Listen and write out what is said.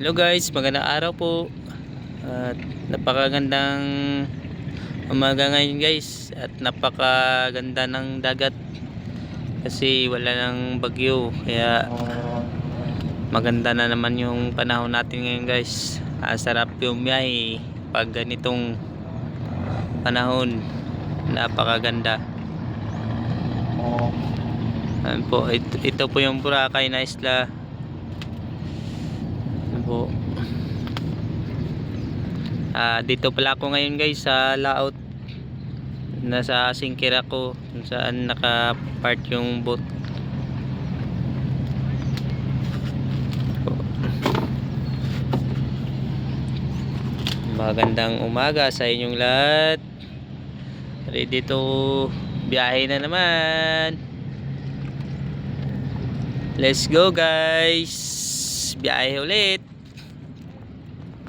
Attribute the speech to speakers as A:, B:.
A: Hello guys, magandang araw po. At napakagandang umaga ngayon guys. At napakaganda ng dagat. Kasi wala nang bagyo. Kaya maganda na naman yung panahon natin ngayon guys. Ah, sarap yung biyahe pag ganitong panahon. Napakaganda. Ayan po, ito, ito po yung Boracay na isla. Ayan po. Ah, dito pala ako ngayon guys sa layout. Nasa Singkir ako kung saan naka-park yung boat. Magandang umaga sa inyong lahat. Ready to biyahe na naman. Let's go guys. Biyahe ulit.